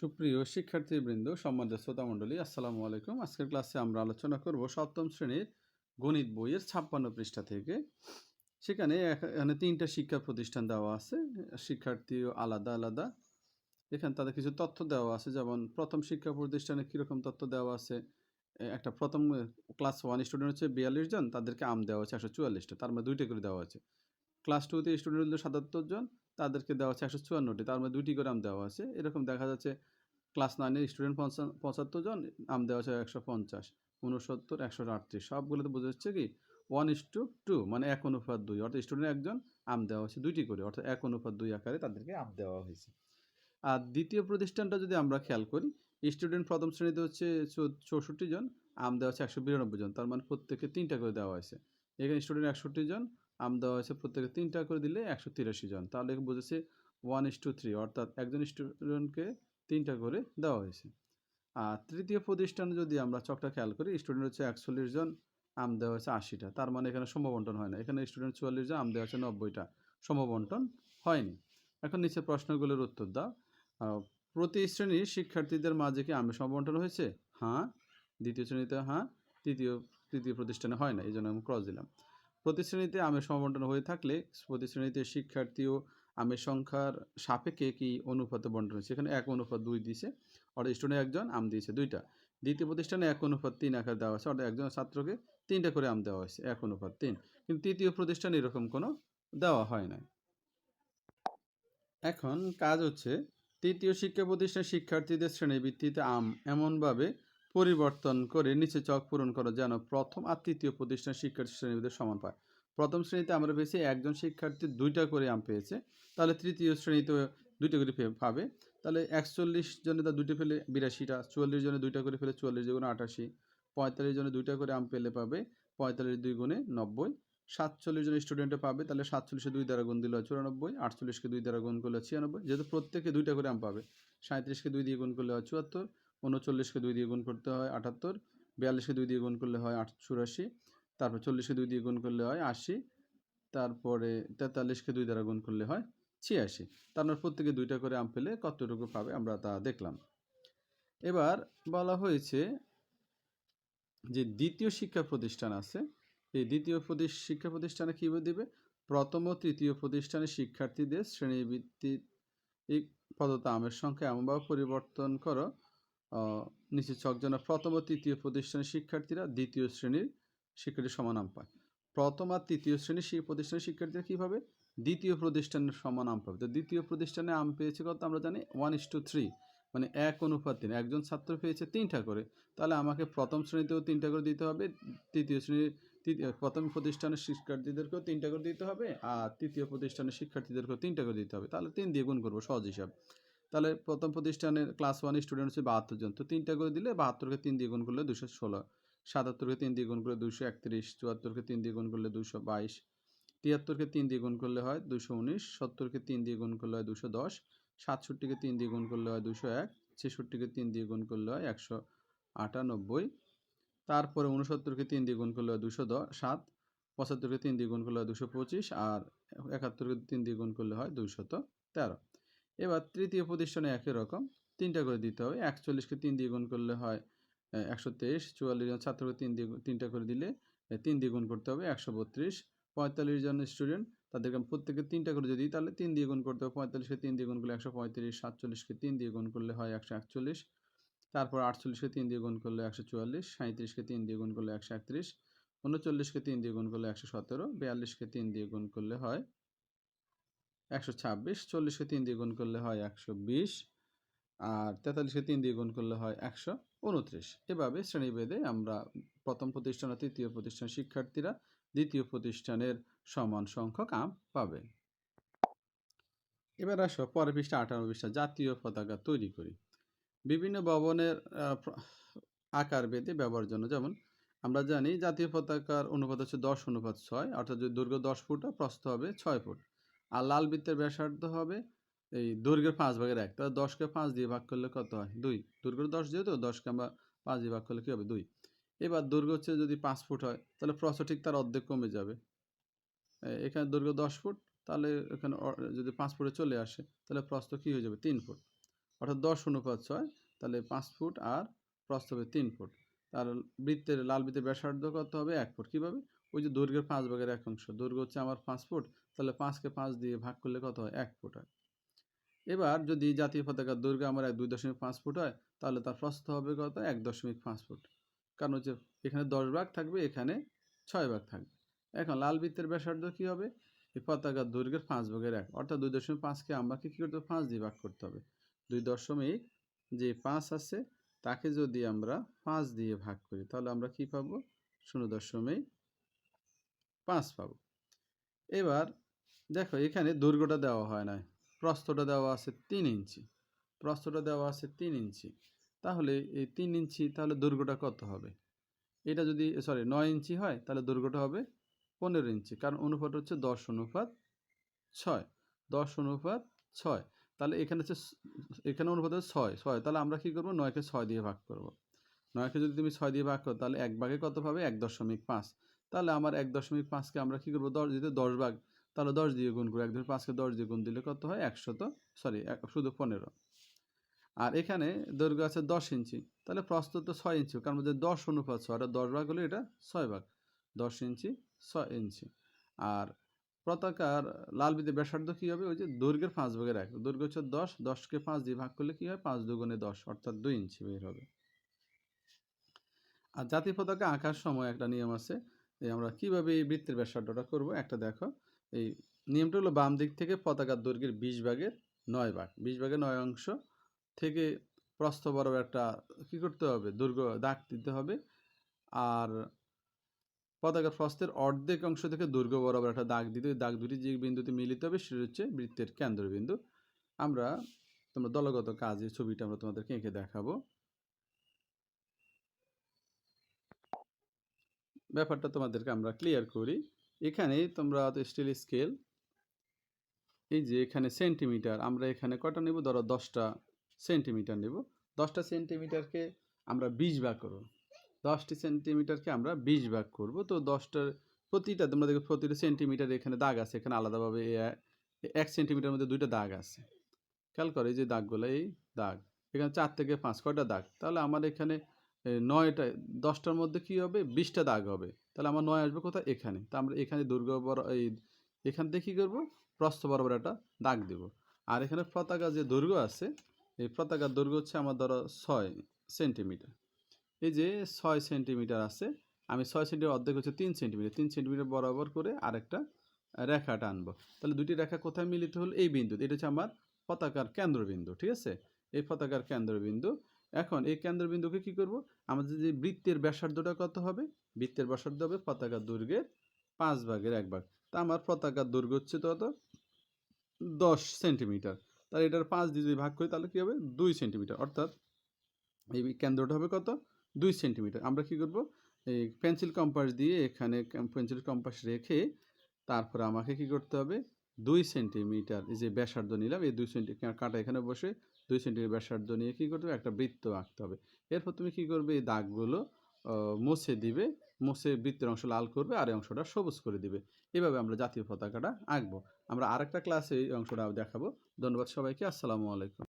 সুপ্রিয় শিক্ষার্থীবৃন্দ, সম্মানিত শ্রোতামণ্ডলী, আসসালামু আলাইকুম। আজকের ক্লাসে আমরা আলোচনা করব সপ্তম শ্রেণির গণিত বইয়ের ছাপ্পান্ন পৃষ্ঠা থেকে। সেখানে এখানে তিনটা শিক্ষা প্রতিষ্ঠান দেওয়া আছে, শিক্ষার্থী আলাদা আলাদা। এখানে তাদের কিছু তথ্য দেওয়া আছে, যেমন প্রথম শিক্ষা প্রতিষ্ঠানে কীরকম তথ্য দেওয়া আছে একটা প্রথম ক্লাস ওয়ান স্টুডেন্ট হচ্ছে বিয়াল্লিশ জন, তাদেরকে আম দেওয়া হচ্ছে একশো চুয়াল্লিশটা, তার মধ্যে দুইটা করে দেওয়া আছে ক্লাস টুতে স্টুডেন্ট হলো সাতাত্তর জন তাদেরকে দেওয়া হচ্ছে একশো চুয়ান্নটি, তার মধ্যে দুইটি করে আম দেওয়া আছে এরকম দেখা যাচ্ছে ক্লাস নাইনের স্টুডেন্ট পঁচাত্তর জন, আম দেওয়া আছে একশো পঞ্চাশ উনসত্তর একশো আটত্রিশ। সবগুলোতে বোঝা যাচ্ছে কি? ওয়ান ইস টু টু মানে এক অনুপাত দুই। অর্থাৎ স্টুডেন্ট একজন, আম দেওয়া হয়েছে দুইটি করে। অর্থাৎ এক অনুপাত দুই আকারে তাদেরকে আম দেওয়া হয়েছে। আর দ্বিতীয় প্রতিষ্ঠানটা যদি আমরা খেয়াল করি, স্টুডেন্ট প্রথম শ্রেণীতে হচ্ছে চৌষট্টি জন, আম দেওয়া হচ্ছে একশো বিরানব্বই জন, তার মানে প্রত্যেকে তিনটা করে দেওয়া হয়েছে। এখানে স্টুডেন্ট একষট্টি জন আম হয়েছে প্রত্যেকে তিনটা করে দিলে একশো তিরাশি জন। তাহলে বুঝেছে ওয়ান ইস টু থ্রি অর্থাৎ একজন স্টুডেন্টকে তিনটা করে দেওয়া হয়েছে। আর তৃতীয় প্রতিষ্ঠানে যদি আমরা চকটা খেয়াল করি স্টুডেন্ট হচ্ছে একচল্লিশ জন, আম দেওয়া হয়েছে আশিটা। তার মানে এখানে সমবন্টন হয় না। এখানে স্টুডেন্ট চুয়াল্লিশ জন, আম দেওয়া হচ্ছে নব্বইটা। সমবন্টন হয়নি। এখন নিচে প্রশ্নগুলোর উত্তর দাও। প্রতি শ্রেণির শিক্ষার্থীদের মাঝে কি আমের সমবন্টন হয়েছে? হ্যাঁ। দ্বিতীয় শ্রেণীতে হ্যাঁ। তৃতীয় তৃতীয় প্রতিষ্ঠানে হয় না। এই জন্য আমি ক্রস দিলাম। প্রতি শ্রেণীতে আমের সমবন্টন হয়ে থাকলে প্রতি শ্রেণীতে শিক্ষার্থী ও আমের সংখ্যার সাপেক্ষে কি অনুপাতে বন্টন? হয়েছে এখানে এক অনুপাত দুই দিয়েছে অর্থাৎ স্টুডেন্ট একজন আম দিয়েছে দুইটা। দ্বিতীয় প্রতিষ্ঠানে এক অনুপাত তিন আকার দেওয়া আছে অর্থাৎ একজন ছাত্রকে তিনটা করে আম দেওয়া হয়েছে, এক অনুপাত তিন। কিন্তু তৃতীয় প্রতিষ্ঠানে এরকম কোনো দেওয়া হয় না এখন কাজ হচ্ছে, তৃতীয় শিক্ষা প্রতিষ্ঠানের শিক্ষার্থীদের শ্রেণীভিত্তিতে আম এমনভাবে পরিবর্তন করে নিচে চক পূরণ করো যেন প্রথম আর তৃতীয় প্রতিষ্ঠান শিক্ষার্থী শ্রেণীভিত্তিক সমান পায়। প্রথম শ্রেণীতে আমরা পেয়েছি একজন শিক্ষার্থী দুইটা করে আম পেয়েছে, তাহলে তৃতীয় শ্রেণীতে দুইটা করে পাবে। তাহলে একচল্লিশ জনে তার দুইটা পেলে বিরাশিটা, চুয়াল্লিশ জনে দুইটা করে ফেলে চুয়াল্লিশ দুগুণে আটাশি, পঁয়তাল্লিশ জনে দুইটা করে আম পেলে পাবে পঁয়তাল্লিশ দুই গুণে নব্বই, সাতচল্লিশ জন স্টুডেন্টে পাবে, তাহলে সাতচল্লিশে দুই দ্বারা গুণ দিলে চুরানব্বই আটচল্লিশকে দুই দ্বারা গুণ করলে ছিয়ানব্বই, যেহেতু প্রত্যেকে দুইটা করে আম পাবে সাঁত্রিশকে দুই দিয়ে গুণ করলে চুয়াত্তর উনচল্লিশকে দুই দিয়ে গুণ করতে হয় আটাত্তর, বিয়াল্লিশকে দুই দিয়ে গুণ করলে হয় আট চুরাশি, তারপর চল্লিশকে দুই দিয়ে গুণ করলে হয় আশি, তারপরে তেতাল্লিশকে দুই দ্বারা গুণ করলে হয় ছিয়াশি। তার মানে প্রত্যেকে দুইটা করে আম পেলে কতটুকু পাবে আমরা তা দেখলাম। এবার বলা হয়েছে যে দ্বিতীয় শিক্ষা প্রতিষ্ঠান আছে। এই দ্বিতীয় শিক্ষা প্রতিষ্ঠানে কী দিবে? প্রথম ও তৃতীয় প্রতিষ্ঠানের শিক্ষার্থীদের শ্রেণীভিত্তিক প্রদত্ত আমের সংখ্যা এমনভাবে পরিবর্তন করো নিচে ছক যেন প্রথম ও তৃতীয় প্রতিষ্ঠানের শিক্ষার্থীরা দ্বিতীয় শ্রেণির শিক্ষার্থীর সমান আম পায়। প্রথম আর তৃতীয় শ্রেণির সেই প্রতিষ্ঠানের শিক্ষার্থীরা কীভাবে? দ্বিতীয় প্রতিষ্ঠানের সমান আম পাবে। তো দ্বিতীয় প্রতিষ্ঠানে আম পেয়েছে কত আমরা জানি? ওয়ান ইস টু থ্রি মানে এক অনুপাত তিন। একজন ছাত্র পেয়েছে তিনটা করে। তাহলে আমাকে প্রথম শ্রেণীতেও তিনটা করে দিতে হবে, তৃতীয় শ্রেণির তৃতীয় প্রথম প্রতিষ্ঠানের শিক্ষার্থীদেরকেও তিনটা করে দিতে হবে, আর তৃতীয় প্রতিষ্ঠানের শিক্ষার্থীদেরকেও তিনটা করে দিতে হবে। তাহলে তিন দিয়ে গুণ করব সহজ হিসাব। তাহলে প্রথম প্রতিষ্ঠানের ক্লাস ওয়ান স্টুডেন্ট হচ্ছে বাহাত্তর জন তো তিনটা করে দিলে বাহাত্তরকে তিন দিয়ে গুণ করলে দুশো ষোলো সাতাত্তরকে তিন দিয়ে গুণ করলে দুশো একত্রিশ চুয়াত্তরকে তিন দিয়ে গুণ করলে দুশো বাইশ তিয়াত্তরকে তিন দিয়ে গুণ করলে হয় দুশো উনিশ সত্তরকে তিন দিয়ে গুণ করলে হয় দুশো দশ সাতষট্টিকে তিন দিয়ে গুণ করলে হয় দুশো এক ছেষট্টিকে তিন দিয়ে গুণ করলে হয় একশো আটানব্বই তারপরে উনসত্তরকে তিন দিয়ে গুণ করলে হয় দুশো দশ সাত পঁচাত্তরকে তিন দিয়ে গুণ করলে হয় দুশো পঁচিশ আর একাত্তরকে তিন দিয়ে গুণ করলে হয় দুইশত তেরো এবার তৃতীয় প্রতিষ্ঠানে একই রকম তিনটা করে দিতে হবে একচল্লিশকে তিন দিয়ে গুণ করলে হয় একশো তেইশ চুয়াল্লিশ জন ছাত্রকে তিন দিয়ে তিনটা করে দিলে তিন দিয়ে গুণ করতে হবে একশো বত্রিশ পঁয়তাল্লিশ জন স্টুডেন্ট তাদেরকে প্রত্যেকে তিনটা করে যদি তাহলে তিন দিয়ে গুণ করতে হবে পঁয়তাল্লিশকে তিন দিয়ে গুণ করলে একশো পঁয়ত্রিশ সাতচল্লিশকে তিন দিয়ে গুণ করলে হয় একশো একচল্লিশ তারপর আটচল্লিশকে তিন দিয়ে গুণ করলে একশো চুয়াল্লিশ সাঁত্রিশকে তিন দিয়ে গুণ করলে একশো একত্রিশ উনচল্লিশকে তিন দিয়ে গুণ করলে একশো সতেরো বিয়াল্লিশকে তিন দিয়ে গুণ করলে হয় একশো ছাব্বিশ, চল্লিশকে তিন দিয়ে গুণ করলে হয় একশো বিশ আর তেতাল্লিশকে তিন দিয়ে গুণ করলে হয় একশো উনত্রিশ। এভাবে শ্রেণীভেদে আমরা প্রথম প্রতিষ্ঠান ও তৃতীয় প্রতিষ্ঠানের শিক্ষার্থীরা দ্বিতীয় প্রতিষ্ঠানের সমান সংখ্যক আম পাবে। এবার আসো পরের পৃষ্ঠা, আঠারো পৃষ্ঠা, জাতীয় পতাকা তৈরি করি। বিভিন্ন ভবনের আকার ভেদে ব্যবহারের জন্য যেমন আমরা জানি জাতীয় পতাকার অনুপাত হচ্ছে দশ, অনুপাত ছয়, অর্থাৎ যদি দৈর্ঘ্য দশ ফুট আর প্রস্থ হবে ছয় ফুট। আর লাল বৃত্তের ব্যাসার্ধ হবে এই দৈর্ঘ্যের পাঁচ ভাগের এক। তাহলে দশকে পাঁচ দিয়ে ভাগ করলে কত হয়? দুই। দৈর্ঘ্য দশ যেহেতু দশকে আমরা পাঁচ দিয়ে ভাগ করলে কী হবে? দুই। এবার দৈর্ঘ্য হচ্ছে যদি পাঁচ ফুট হয়, তাহলে প্রস্থ ঠিক তার অর্ধেক কমে যাবে। এখানে দৈর্ঘ্য দশ ফুট, তাহলে এখানে যদি পাঁচ ফুটে চলে আসে, তাহলে প্রস্থ কী হয়ে যাবে? তিন ফুট। অর্থাৎ দশ অনুপাত ছয়, তাহলে পাঁচ ফুট আর প্রস্থ হবে তিন ফুট। তার বৃত্তের, লাল বৃত্তের ব্যাসার্ধ কত হবে? এক ফুট। কীভাবে? ওই যে দৈর্ঘ্যের পাঁচ ভাগের এক অংশ। দৈর্ঘ্য হচ্ছে আমার পাঁচ ফুট তাহলে পাঁচকে পাঁচ দিয়ে ভাগ করলে কত হয়? এক ফুট হয়। এবার যদি জাতীয় পতাকার দৈর্ঘ্য আমার এক, দুই দশমিক পাঁচ ফুট হয়, তাহলে তার প্রস্থ হবে কত? এক দশমিক পাঁচ ফুট। কারণ হচ্ছে এখানে দশ ভাগ থাকবে, এখানে ছয় ভাগ থাকবে। এখন লাল বৃত্তের ব্যাসার্ধ কী হবে? এই পতাকার দৈর্ঘ্যের পাঁচ ভাগের এক। অর্থাৎ দুই দশমিক পাঁচকে আমাকে কী করতে হবে? পাঁচ দিয়ে ভাগ করতে হবে। দুই দশমিক যে পাঁচ আছে, তাকে যদি আমরা পাঁচ দিয়ে ভাগ করি, তাহলে আমরা কি পাবো? শূন্য দশমিক পাঁচ পাবো। এবার দেখো এখানে দৈর্ঘ্যটা দেওয়া হয় না প্রস্থটা দেওয়া আছে তিন ইঞ্চি। প্রস্থটা দেওয়া আছে তিন ইঞ্চি। তাহলে এই তিন ইঞ্চি, তাহলে দৈর্ঘ্যটা কত হবে? এটা যদি সরি নয় ইঞ্চি হয়, তাহলে দৈর্ঘ্যটা হবে পনেরো ইঞ্চি। কারণ অনুপাত হচ্ছে দশ অনুপাত ছয়। দশ অনুপাত ছয়। তাহলে এখানে হচ্ছে এখানে অনুপাত হচ্ছে ছয় ছয়। তাহলে আমরা কী করব? নয়কে ছয় দিয়ে ভাগ করব। নয়কে যদি তুমি ছয় দিয়ে ভাগ করো, তাহলে এক ভাগে কত পাবে? এক দশমিক পাঁচ। তাহলে আমার এক দশমিক পাঁচকে আমরা কী করব? দশ যদি দশ ভাগ, তাহলে দশ দিয়ে গুণ করব এক দশমিক পাঁচকে দশ দিয়ে গুণ দিলে কত হয়? একশত সরি শুধু পনেরো। আর এখানে দৈর্ঘ্য আছে দশ ইঞ্চি, তাহলে প্রস্থ তো ছয় ইঞ্চি। কারণ মধ্যে দশ অনুপাত ছয় আর দশ ভাগ হলে এটা ছয় ভাগ। দশ ইঞ্চি, ছয় ইঞ্চি। আর পতাকার লাল বিতে ব্যাসার্ধ কী হবে? ওই যে দৈর্ঘ্যের পাঁচ ভাগের এক। দৈর্ঘ্য হচ্ছে দশ দশকে পাঁচ দিয়ে ভাগ করলে কী হয়? পাঁচ দুগুণে দশ, অর্থাৎ দুই ইঞ্চি বের হবে। আর জাতীয় পতাকা আঁকার সময় একটা নিয়ম আছে। এই আমরা কীভাবে এই বৃত্তের ব্যাসার্ধটা করব? একটা দেখো, এই নিয়মটা হলো বাম দিক থেকে পতাকার দৈর্ঘ্যের বিশ ভাগের নয় ভাগ। বিশ ভাগের নয় অংশ থেকে প্রস্থ বরাবর একটা কী করতে হবে? দৈর্ঘ্য দাগ দিতে হবে। আর পতাকার প্রস্থের অর্ধেক অংশ থেকে দৈর্ঘ্য বরাবর একটা দাগ দিতে দাগ দুটি যে বিন্দুতে মিলিত হবে সেটা হচ্ছে বৃত্তের কেন্দ্রবিন্দু। আমরা তোমরা দলগত কাজে ছবিটা আমরা তোমাদেরকে এঁকে দেখাবো। ব্যাপারটা তোমাদেরকে আমরা ক্লিয়ার করি। এখানে তোমরা স্টিল স্কেল এই যে এখানে সেন্টিমিটার আমরা এখানে কটা নেব? ধরো দশটা সেন্টিমিটার নেব। দশটা সেন্টিমিটারকে আমরা বিশ ভাগ করব। দশটি সেন্টিমিটারকে আমরা বিশ ভাগ করব। তো দশটার প্রতিটা তোমরা দেখো প্রতিটা সেন্টিমিটার এখানে দাগ আছে। এখানে আলাদাভাবে এক সেন্টিমিটার মধ্যে দুইটা দাগ আছে। খেয়াল করে যে দাগগুলো, এই দাগ। এখানে চার থেকে পাঁচ, কয়টা দাগ? তাহলে আমার এখানে নয়টা, দশটার মধ্যে কি হবে? বিশটা দাগ হবে। তাহলে আমার নয় আসবে কোথায়? এখানে। তা আমরা এখানে দুর্গা এই এখান থেকে কী করব? প্রস্থ বরাবর একটা দাগ দেব। আর এখানে পতাকা যে দৈর্ঘ্য আছে, এই পতাকার দৈর্ঘ্য হচ্ছে আমার ধরো ছয় সেন্টিমিটার। এই যে ছয় সেন্টিমিটার আছে, আমি ছয় সেন্টিমিটার অর্ধেক হচ্ছে তিন সেন্টিমিটার। তিন সেন্টিমিটার বরাবর করে আরেকটা রেখা টানবো। তাহলে দুটি রেখা কোথায় মিলিত হলো? এই বিন্দু এটা হচ্ছে আমার পতাকার কেন্দ্রবিন্দু, ঠিক আছে? এই পতাকার কেন্দ্রবিন্দু এখন এই কেন্দ্রবিন্দুকে কি করব? আমাদের যে বৃত্তের ব্যাসার্ধটা কত হবে? বৃত্তের ব্যাসার্ধ হবে পতাকার দৈর্ঘ্যের পাঁচ ভাগের এক ভাগ। তা আমার পতাকার দৈর্ঘ্য হচ্ছে তত দশ সেন্টিমিটার। তাহলে এটার পাঁচ দিয়ে যদি ভাগ করি, তাহলে কী হবে? দুই সেন্টিমিটার। অর্থাৎ এই কেন্দ্রটা হবে কত? দুই সেন্টিমিটার। আমরা কি করব? এই পেন্সিল কম্পাস দিয়ে এখানে পেন্সিল কম্পাস রেখে তারপরে আমাকে কি করতে হবে? দুই সেন্টিমিটার এই যে ব্যাসার্ধ নিলাম, এই দুই সেন্টি কাঁটা এখানে বসে দুই সেন্টিমিটার ব্যাসার্ধ নিয়ে কী করতে হবে? একটা বৃত্ত আঁকতে হবে। এরপর তুমি কী করবে? এই দাগগুলো মুছে দিবে। মুছে বৃত্তের অংশ লাল করবে আর এই অংশটা সবুজ করে দিবে। এভাবে আমরা জাতীয় পতাকাটা আঁকবো। আমরা আরেকটা ক্লাসে এই অংশটা দেখাবো। ধন্যবাদ সবাইকে। আসসালামু আলাইকুম।